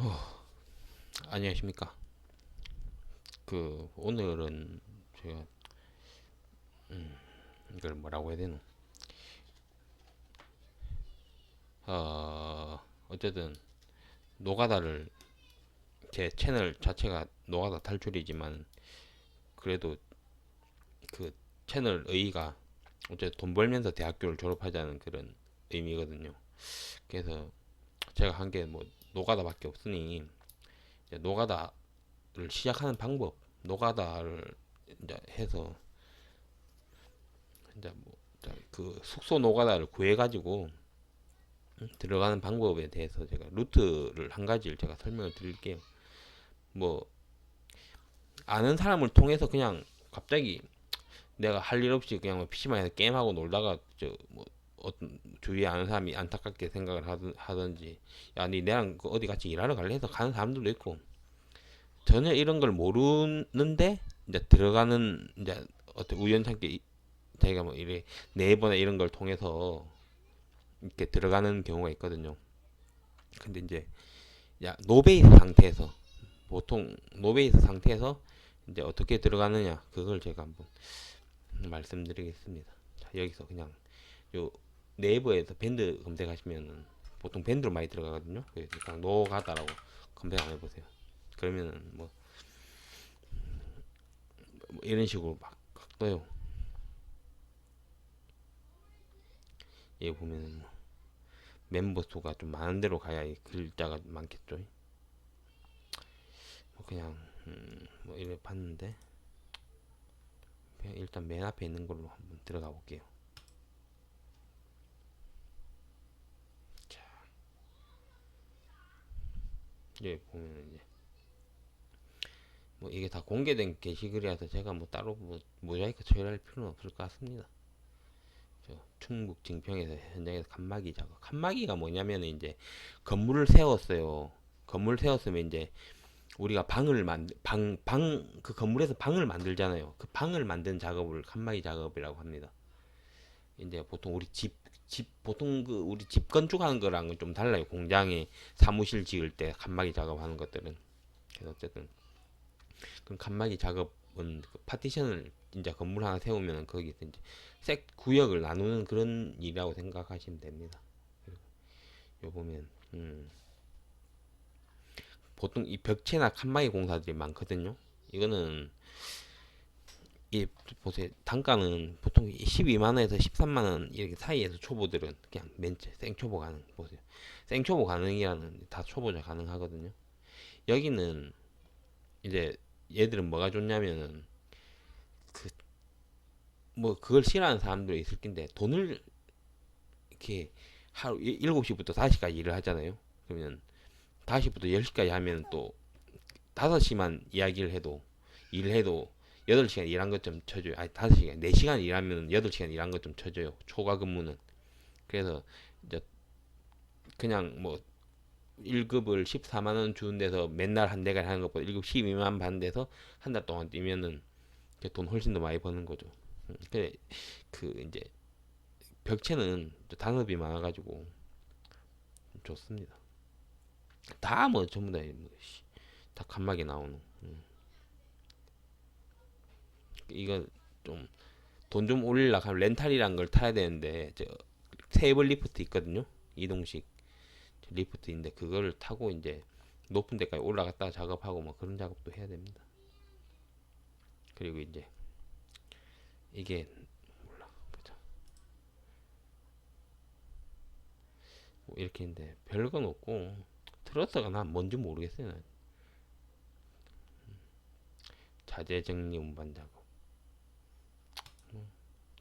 어, 안녕하십니까. 그 오늘은 제가 음, 이걸 뭐라고 해야 되노? 어, 어쨌든 노가다를 제 채널 자체가 노가다 탈출이지만 그래도 그 채널 의의가 어쨌든 돈 벌면서 대학교를 졸업하자는 그런 의미거든요. 그래서 제가 한 게뭐 노가다밖에 없으니 이제 노가다를 시작하는 방법, 노가다를 이제 해서 이제 뭐그 숙소 노가다를 구해가지고 음, 들어가는 방법에 대해서 제가 루트를 한 가지를 제가 설명을 드릴게요. 뭐 아는 사람을 통해서 그냥 갑자기 내가 할 일 없이 그냥 뭐 PC방에서 게임하고 놀다가 저뭐 어떤 주위에 아는 사람이 안타깝게 생각을 하든, 하든지 야니 내랑 그 어디 같이 일하러 갈래 해서 가는 사람들도 있고 전혀 이런 걸 모르는데 이제 들어가는 이제 어떤 우연찮게 이- 자기가 뭐 이래 네이버나 이런 걸 통해서 이렇게 들어가는 경우가 있거든요. 근데 이제 야 노베이스 상태에서 보통 노베이스 상태에서 이제 어떻게 들어가느냐 그걸 제가 한번 말씀드리겠습니다. 자, 여기서 그냥 요 네이버에서 밴드 검색하시면은 보통 밴드로 많이 들어가거든요. 그래서 그냥 노가다라고 검색 한번 해보세요. 그러면은 뭐, 뭐 이런 식으로 막, 막 떠요. 여기 보면은 뭐 멤버 수가 좀 많은 데로 가야 이 글자가 많겠죠. 뭐 그냥 음, 뭐 이래 봤는데 일단 맨 앞에 있는 걸로 한번 들어가 볼게요. 여기 보면 이제 뭐 이게 다 공개된 게시글이라서 제가 뭐 따로 뭐 모자이크 처리할 필요는 없을 것 같습니다. 저 충북 증평에서 현장에서 칸막이 작업. 칸막이가 뭐냐면 이제 건물을 세웠어요. 건물을 세웠으면 이제 우리가 방을 만 방 방 그 건물에서 방을 만들잖아요. 그 방을 만드는 작업을 칸막이 작업이라고 합니다. 이제 보통 우리 집 집 보통 그 우리 집 건축하는 거랑은 좀 달라요. 공장에 사무실 지을 때 칸막이 작업하는 것들은 그래서 어쨌든 그럼 칸막이 작업은 그 파티션을 이제 건물 하나 세우면 거기서 이제 색 구역을 나누는 그런 일이라고 생각하시면 됩니다. 요 보면 음 보통 이 벽체나 칸막이 공사들이 많거든요. 이거는 이 보세요. 단가는 보통 12만 원에서 13만 원 이렇게 사이에서 초보들은 그냥 맨체 생초보 가능 보세요. 생초보 가능이라는 다 초보자 가능하거든요. 여기는 이제 얘들은 뭐가 좋냐면은 그 뭐 그걸 싫어하는 사람들이 있을 텐데 돈을 이렇게 하루 7시부터 5시까지 일을 하잖아요. 그러면 5시부터 10시까지 하면 또 5시만 이야기를 해도 일을 해도 8시간 일한 것 좀 쳐줘요. 아니 5시간 4시간 일하면 8시간 일한 것 좀 쳐줘요. 초과 근무는. 그래서 이제 그냥 뭐 1급을 14만 원 주는 데서 맨날 한 대가 하는 것보다 1급 12만 원 받는 데서 한 달 동안 뛰면은 돈 훨씬 더 많이 버는 거죠. 음, 그래 그 이제 벽체는 또 단업이 많아가지고 좋습니다. 다 뭐 전부 다, 뭐, 씨, 다 간막이 나오는. 음. 이거 좀 돈좀 올리려고 하면 렌탈이란 걸 타야 되는데 저 테이블 리프트 있거든요. 이동식 리프트인데 그거를 타고 이제 높은 데까지 올라갔다가 작업하고 뭐 그런 작업도 해야 됩니다. 그리고 이제 이게 몰라 보자. 뭐 이렇게 있는데 별건 없고 트러스가 난 뭔지 모르겠어요. 난. 자재 정리 운반 작업.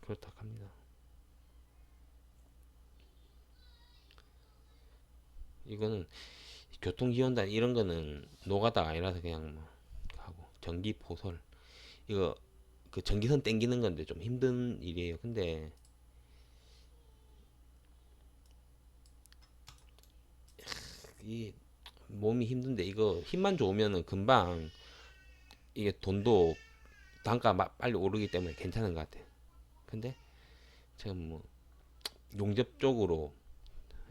뭐 그렇다 합니다. 이거는 교통지원단 이런 거는 노가다 아니라서 그냥 뭐 하고 전기 포설 이거 그 전기선 땡기는 건데 좀 힘든 일이에요. 근데 이 몸이 힘든데 이거 힘만 좋으면은 금방 이게 돈도 단가 마- 빨리 오르기 때문에 괜찮은 것 같아요. 근데 제가 뭐 용접적으로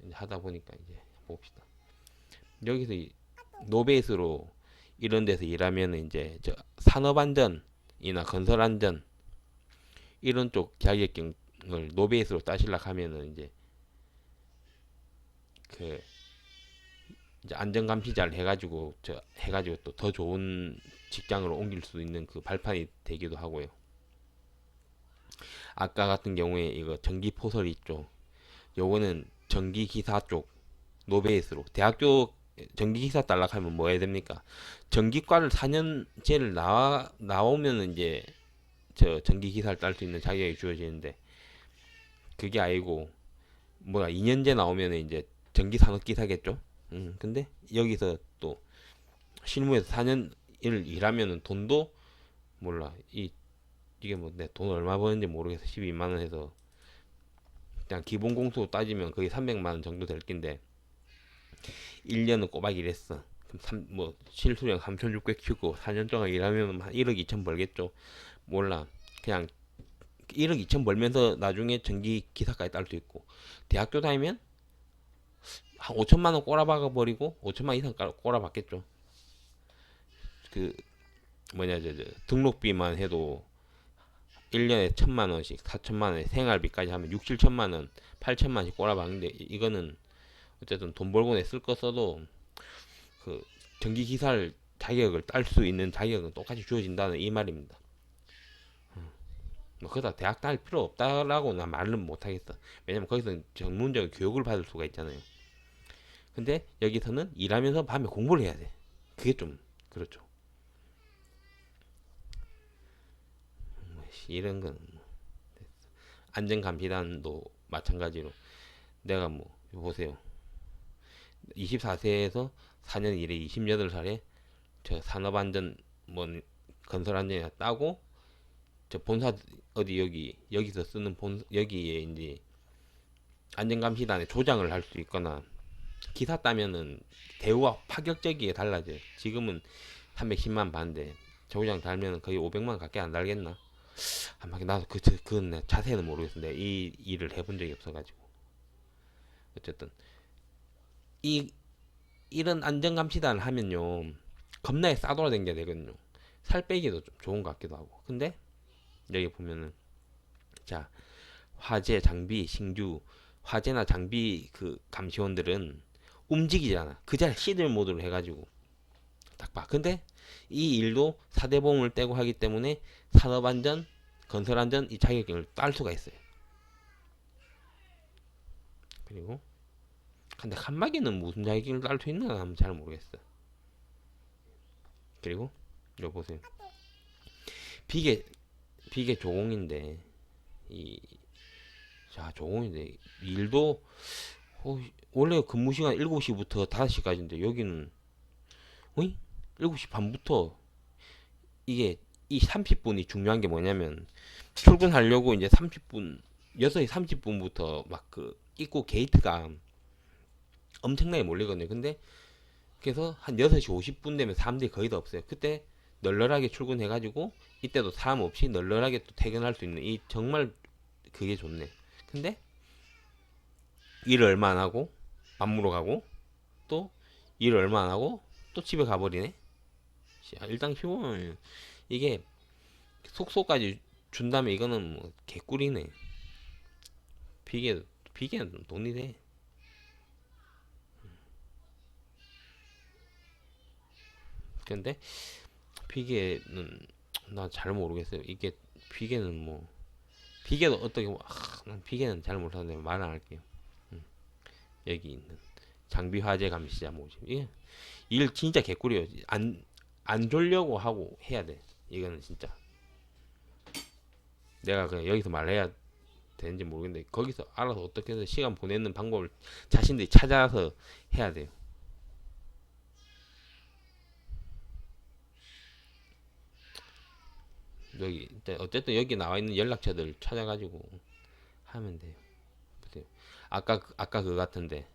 이제 하다 보니까 이제 봅시다. 여기서 이 노베이스로 이런 데서 일하면 이제 저 산업안전이나 건설안전 이런 쪽 자격증을 노베이스로 따시려 하면은 이제 그 안전감시자를 해가지고 저 해가지고 또 더 좋은 직장으로 옮길 수 있는 그 발판이 되기도 하고요. 아까 같은 경우에 이거 전기 포설 있죠. 요거는 전기 기사 쪽 노베이스로 대학교 전기 기사 딸락하면 뭐 해야 됩니까? 전기과를 4년제를 나와 나오면 이제 저 전기 기사를 딸 수 있는 자격이 주어지는데 그게 아니고 뭐야 2년제 나오면 이제 전기 산업 기사겠죠. 음, 근데 여기서 또 실무에서 4년 을 일하면은 돈도 몰라 이 이게 뭐 내 돈 얼마 버는지 모르겠어. 12만 원 해서. 그냥 기본 공수 따지면 거의 300만 원 정도 될 낀데 1년은 꼬박 일했어. 그럼 3, 뭐 실수령 3,600 치고 4년 동안 일하면 한 1억 2천 벌겠죠. 몰라. 그냥 1억 2천 벌면서 나중에 전기 기사까지 딸 수 있고. 대학교 다니면 한 5천만 원 꼬라박아 버리고 5천만 이상 깔- 꼬라박겠죠. 그 뭐냐 저, 저 등록비만 해도 1년에 천만 원씩 4천만 원에 생활비까지 하면 6, 7천만 원, 8천만 원씩 꼬라박는데 이- 이거는 어쨌든 돈 벌고 냈을 거 써도 그 전기 기사를 자격을 딸 수 있는 자격은 똑같이 주어진다는 이 말입니다. 음. 뭐 그다 대학 다닐 필요 없다라고 나 말은 못 하겠어. 왜냐면 거기서 전문적인 교육을 받을 수가 있잖아요. 근데 여기서는 일하면서 밤에 공부를 해야 돼. 그게 좀 그렇죠. 뭐, 씨, 이런 건 뭐, 안전감시단도 마찬가지로 내가 뭐 보세요. 24세에서 4년 일에 28살에 저 산업안전 뭐 건설안전이나 따고 저 본사 어디 여기 여기서 쓰는 본 여기에 이제 안전감시단에 조장을 할 수 있거나 기사 따면은 대우가 파격적이게 달라져요. 지금은 310만 반대 조장 달면은 거의 500만 가까이 안 달겠나? 아마 나도 그, 그, 그건 자세히는 모르겠는데 이 일을 해본 적이 없어가지고. 어쨌든. 이 이런 안전감시단을 하면요. 겁나게 싸돌아다녀야 되거든요. 살 빼기도 좀 좋은 것 같기도 하고. 근데 여기 보면은 자 화재 장비 신규 화재나 장비 그 감시원들은 움직이잖아. 그 자리에 시들 모드로 해가지고 딱 봐. 근데 이 일도 사대보험을 떼고 하기 때문에 산업안전 건설안전 이 자격증을 딸 수가 있어요 그리고 근데 칸막이는 무슨 자격증을 딸 수 있나 하면 잘 모르겠어. 그리고 이거 보세요. 비계 비계 조공인데 이 자 조공인데 일도 어, 원래 근무 시간 7시부터 5시까지인데 여기는 어이? 7시 반부터 이게 이 30분이 중요한 게 뭐냐면 출근하려고 이제 30분 6시 30분부터 막 그 입구 게이트가 엄청나게 몰리거든요. 근데 그래서 한 6시 50분 되면 사람들이 거의 다 없어요. 그때 널널하게 출근해 가지고 이때도 사람 없이 널널하게 또 퇴근할 수 있는 이 정말 그게 좋네. 근데 일을 얼마 안 하고 안무로 가고 또 일을 얼마 안 하고 또 집에 가버리네. 일단 휴원 이게 속소까지 준다면 이거는 뭐 개꿀이네. 비계 비계는 돈이 돼. 근데 비계는 나 잘 모르겠어요. 이게 비계는 뭐 비계도 어떻게 뭐, 아, 난 비계는 잘 몰라서 말안 할게요. 음. 여기 있는 장비 화재 감시자 모집. 이게 일 진짜 개꿀이에요. 안 안 졸려고 하고 해야 돼. 이거는 진짜. 내가 그냥 여기서 말해야 되는지 모르겠는데 거기서 알아서 어떻게 해서 시간 보내는 방법을 자신들이 찾아서 해야 돼요. 여기 어쨌든 여기 나와 있는 연락처들 찾아가지고 하면 돼요. 아까 그- 아까 그거 같은데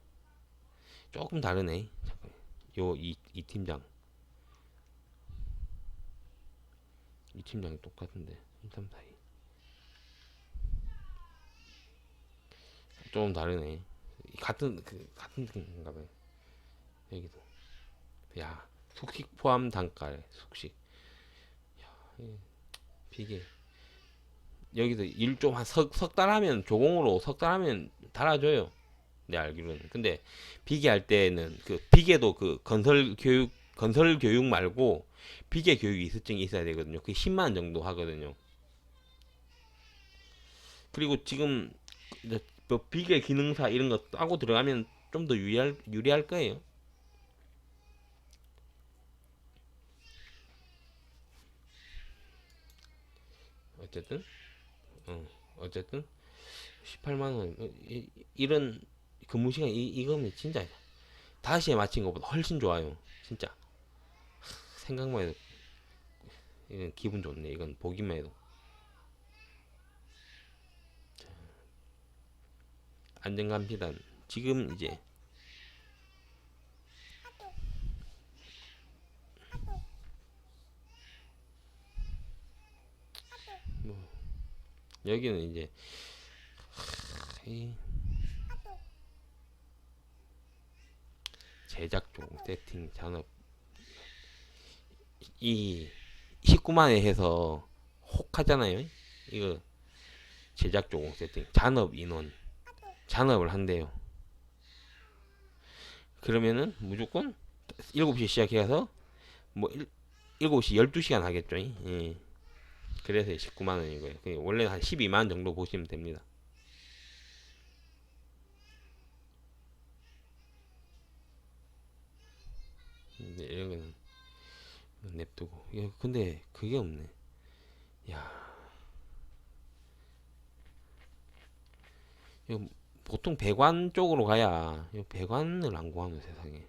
조금 다르네. 잠깐. 요이 이 팀장 이 팀장이 똑같은데 342 조금 다르네. 같은 그 같은 건가 봐요. 여기도. 야 숙식 포함 단가래 숙식. 야, 이 비계. 여기서 일 좀한석달 하면 조공으로 석달 하면 달아줘요. 내 알기로는. 근데 비계 할 때는 그 비계도 그 건설 교육 건설 교육 말고 비계 교육 이수증이 있어야 되거든요. 그게 10만 원 정도 하거든요. 그리고 지금 뭐 비계 기능사 이런 거 따고 들어가면 좀 더 유리할 유리할 거예요. 어쨌든 어 어쨌든 18만 원. 어, 이, 이런 근무 시간 이 이거면 진짜. 다시에 맞춘 것보다 훨씬 좋아요 진짜. 하, 생각만 해도 이건 기분 좋네. 이건 보기만 해도. 자, 안정감 비단 지금 이제 뭐 여기는 이제 제작 종 세팅 잔업 이 19만에 해서 혹 하잖아요. 이거 제작 종 세팅 잔업 인원 잔업을 한대요. 그러면은 무조건 7시 시작해서 뭐 1, 7시 12시간 하겠죠. 예. 그래서 19만 원인 거예요. 그 원래는 한 12만 원 정도 보시면 됩니다. 이런 거는 냅두고. 야, 근데 그게 없네. 야. 이거 보통 배관 쪽으로 가야 배관을 안 구하는 세상에.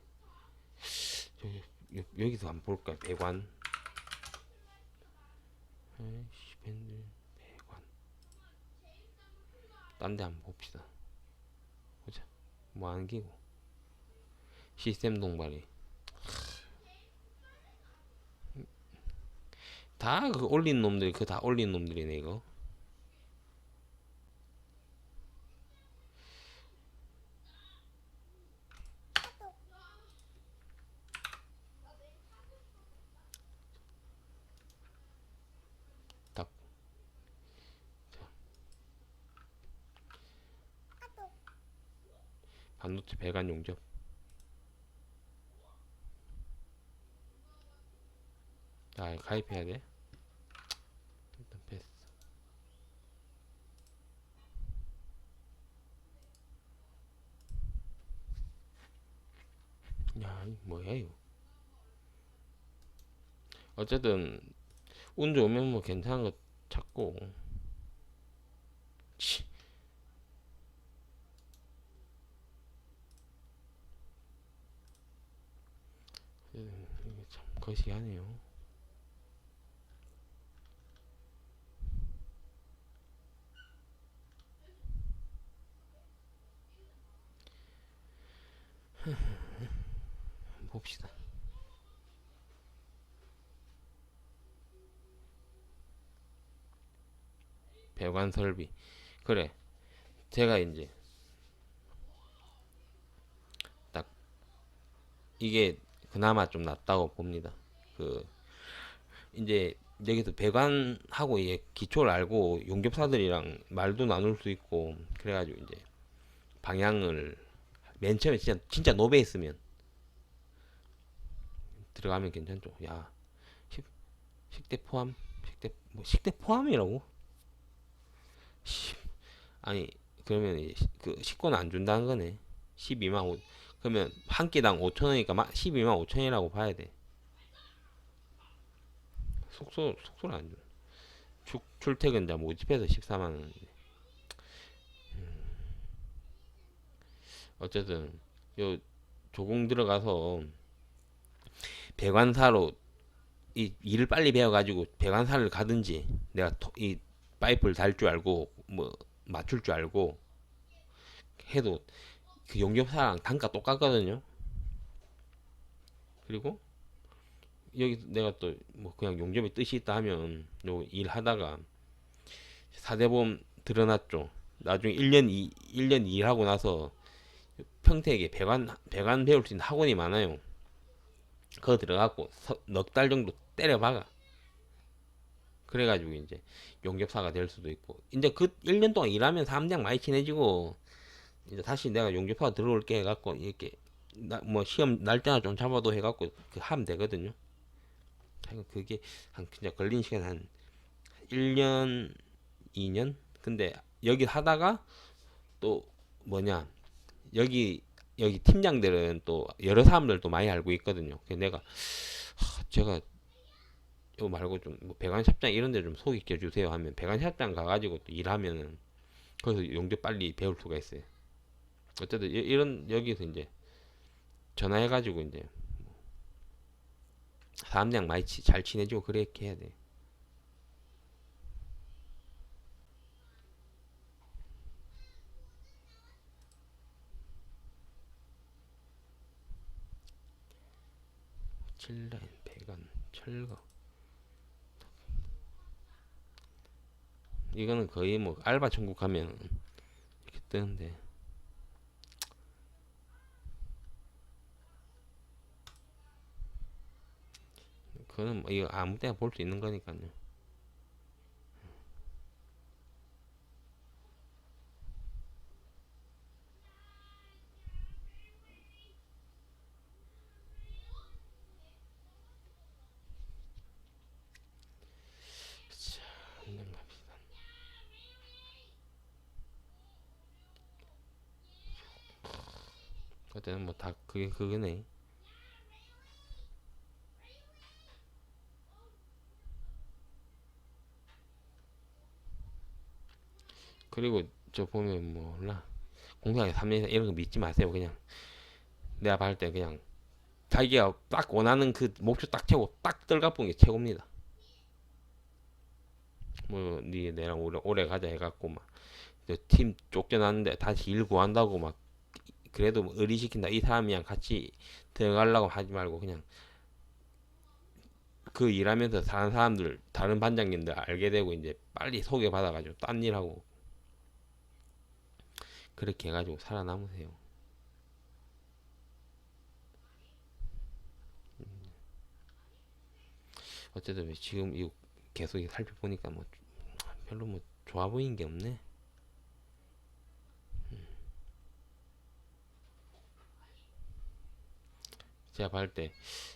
여기, 여- 여기서 안 볼까요? 배관. 아이씨 밴드 배관. 딴 데 한번 봅시다. 보자. 뭐 하는 기고. 시스템 동발이 다 그 올린 놈들 그 다 올린 놈들이네 이거. 딱. 반도체 배관 용접. 아 가입해야 돼 일단 패스 뭐야 이거? 어쨌든 운 좋으면 뭐 괜찮은 거 찾고. 치. 참 거시기하네요. 봅시다. 배관 설비. 그래. 제가 이제 딱 이게 그나마 좀 낫다고 봅니다. 그 이제 여기서 배관하고 이제 기초를 알고 용접사들이랑 말도 나눌 수 있고 그래가지고 이제 방향을 맨 처음에 진짜 진짜 노베했으면 들어가면 괜찮죠. 야 식, 식대 포함 식대 뭐 식대 포함이라고? 씨, 아니 그러면 이제 시- 그 식권 안 준다는 거네. 12만 5 그러면 한 끼당 5천 원이니까 12만 5천이라고 봐야 돼. 숙소 숙소를 안 줘. 출, 출퇴근자 모집해서 14만 원. 어쨌든 요 조공 들어가서 배관사로 이 일을 빨리 배워가지고 배관사를 가든지 내가 토- 이 파이프를 달 줄 알고 뭐 맞출 줄 알고 해도 그 용접사랑 단가 똑같거든요. 그리고 여기 내가 또 뭐 그냥 용접의 뜻이 있다 하면 요 일 하다가 사대보험 드러났죠. 나중에 1년 2 1년 일하고 나서 평택에 배관 배관 배울 수 있는 학원이 많아요. 그거 들어가고 넉 달 정도 때려 박아. 그래가지고 이제 용접사가 될 수도 있고 이제 그 1년 동안 일하면 사람들이랑 많이 친해지고 이제 다시 내가 용접사가 들어올게 해갖고 이렇게 나, 뭐 시험 날짜나 좀 잡아도 해갖고 그 하면 되거든요. 그게 한 그냥 걸린 시간 한 1년 2년 근데 여기 하다가 또 뭐냐 여기 여기 팀장들은 또 여러 사람들도 많이 알고 있거든요. 그래서 내가 하, 제가 이거 말고 좀 뭐 배관샵장 이런 데 좀 소개시켜 주세요 하면 배관샵장 가가지고 또 일하면은 거기서 용접 빨리 배울 수가 있어요. 어쨌든 이- 이런 여기서 이제 전화해가지고 이제 뭐 사람들이랑 많이 치- 잘 친해지고 그렇게 해야 돼. 칠라인, 배관, 철거. 이거는 거의 뭐 알바 천국 하면 이렇게 뜨는데 그거는 뭐 이거 아무 때나 볼 수 있는 거니까요. 그냥 갑시다. 어쨌든 뭐 다 그거네. 그리고 저 보면 뭐 몰라. 공사에 3년 이런 거 믿지 마세요 그냥. 내가 봤을 때 그냥 자기가 딱 원하는 그 목표 딱 채우고 딱 떨가본 게 최고입니다. 뭐니 내랑 오래, 오래 가자 해갖고 막팀 쫓겨났는데 다시 일 구한다고 막 그래도 뭐 의리시킨다 이 사람이랑 같이 들어가려고 하지 말고 그냥 그 일하면서 사는 사람들 다른 반장님들 알게 되고 이제 빨리 소개받아가지고 딴 일하고 그렇게 해가지고 살아남으세요. 어쨌든 지금 이 계속 살펴보니까 뭐 별로 뭐 좋아 보이는 게 없네. 제가 봤을 때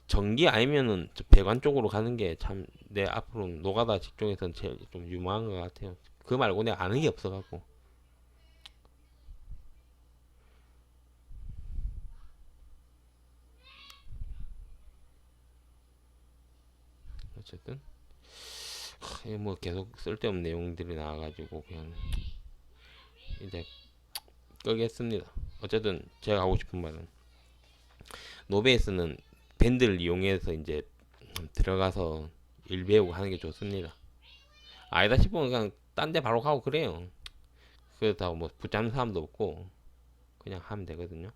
전기 아니면은 저 배관 쪽으로 가는 게 참 내 앞으로 노가다 직종에선 제일 좀 유망한 것 같아요. 그 말고 내가 아는 게 없어갖고. 어쨌든 뭐 계속 쓸데없는 내용들이 나와가지고 그냥 이제 끄겠습니다. 어쨌든 제가 하고 싶은 말은 노베이스는 밴드를 이용해서 이제 들어가서 일 배우고 하는 게 좋습니다. 아니다 싶으면 그냥 딴 데 바로 가고 그래요. 그렇다고 뭐 붙잡는 사람도 없고 그냥 하면 되거든요.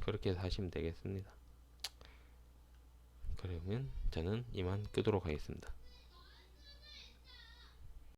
그렇게 해서 하시면 되겠습니다. 그러면 저는 이만 끄도록 하겠습니다.